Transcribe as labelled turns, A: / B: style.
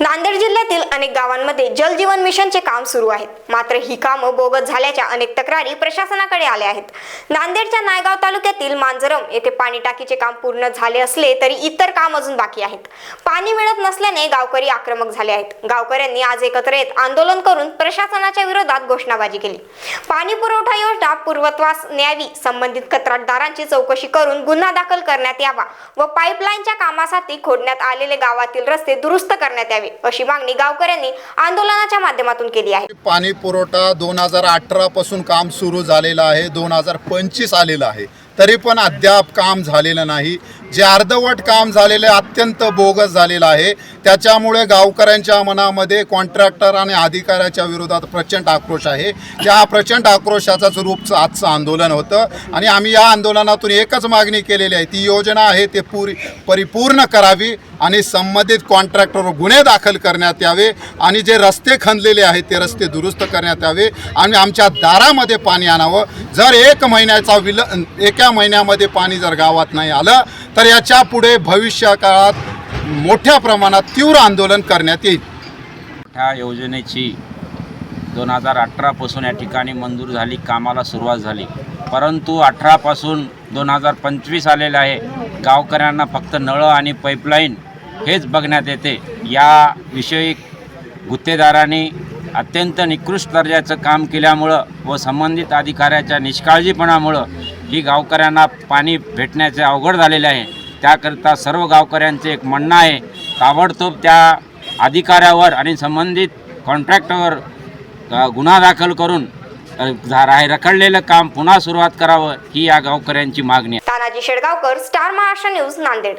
A: नांदेड जिल्ह्यातील अनेक गावांमध्ये जल जीवन मिशनचे काम सुरू आहेत. मात्र ही कामं बोगस झाल्याच्या अनेक तक्रारी प्रशासनाकडे आल्या आहेत. नांदेडच्या नायगाव तालुक्यातील मांजरम येथे पाणी टाकीचे काम पूर्ण झाले असले तरी इतर काम अजून बाकी आहेत. पाणी मिळत नसल्याने गावकरी आक्रमक झाले आहेत. गावकऱ्यांनी आज एकत्र येत आंदोलन करून प्रशासनाच्या विरोधात घोषणाबाजी केली. पाणी पुरवठा योजना पूर्वत्वास न्यावी संबंधित कंत्राटदारांची चौकशी करून गुन्हा दाखल करण्यात यावा व पाईपलाईनच्या कामासाठी खोडण्यात आलेले गावातील रस्ते दुरुस्त करण्यात यावे. अशी मागणी गावकऱ्यांनी आंदोलनाच्या माध्यमातून केली आहे.
B: पाणी पुरवठा दोन हजार अठरा पासून काम सुरू झालेलं आहे दोन हजार पंचवीस आलेलं आहे. तरी पण अद्याप काम झालेलं नाही. जे अर्धवट काम झालेलं आहे अत्यंत बोगस झालेलं आहे. त्याच्यामुळे गावकऱ्यांच्या मनामध्ये कॉन्ट्रॅक्टर आणि अधिकाऱ्याच्या विरोधात प्रचंड आक्रोश आहे. या प्रचंड आक्रोशाचाच रूप आजचं आंदोलन होतं. आणि आम्ही या आंदोलनातून एकच मागणी केलेली आहे. ती योजना आहे ते पुरी परिपूर्ण करावी. आणि संबंधित कॉन्ट्रॅक्टरवर गुन्हे दाखल करण्यात यावे आणि जे रस्ते खणलेले आहेत ते रस्ते दुरुस्त करण्यात यावे आणि आमच्या दारामध्ये पाणी आणावं. जर एक महिन्याचा विल एका महिन्यामध्ये पाणी जर गावात नाही आलं तर याच्यापुढे भविष्य काळात मोठ्या प्रमाणात तीव्र आंदोलन करण्यात येईल.
C: ह्या योजनेची दोन हजार अठरापासून या ठिकाणी मंजूर झाली कामाला सुरुवात झाली. परंतु अठरापासून दोन हजार पंचवीस आलेलं आहे. गावकऱ्यांना फक्त नळं आणि पाईपलाईन हेच बघण्यात येते. याविषयी गुत्तेदारांनी अत्यंत निकृष्ट दर्जाचं काम केल्यामुळं व संबंधित अधिकाऱ्याच्या निष्काळजीपणामुळं ही गावकऱ्यांना पाणी भेटण्याचे अवघड झालेले आहे. त्याकरिता सर्व गावकऱ्यांचे एक म्हणणं आहे ताबडतोब त्या अधिकाऱ्यावर आणि संबंधित कॉन्ट्रॅक्टवर गुन्हा दाखल करून झा- रखडलेलं काम पुन्हा सुरुवात करावं ही या गावकऱ्यांची मागणी आहे.
A: Tanaji Shedgaonkar Star Maharashtra news Nanded.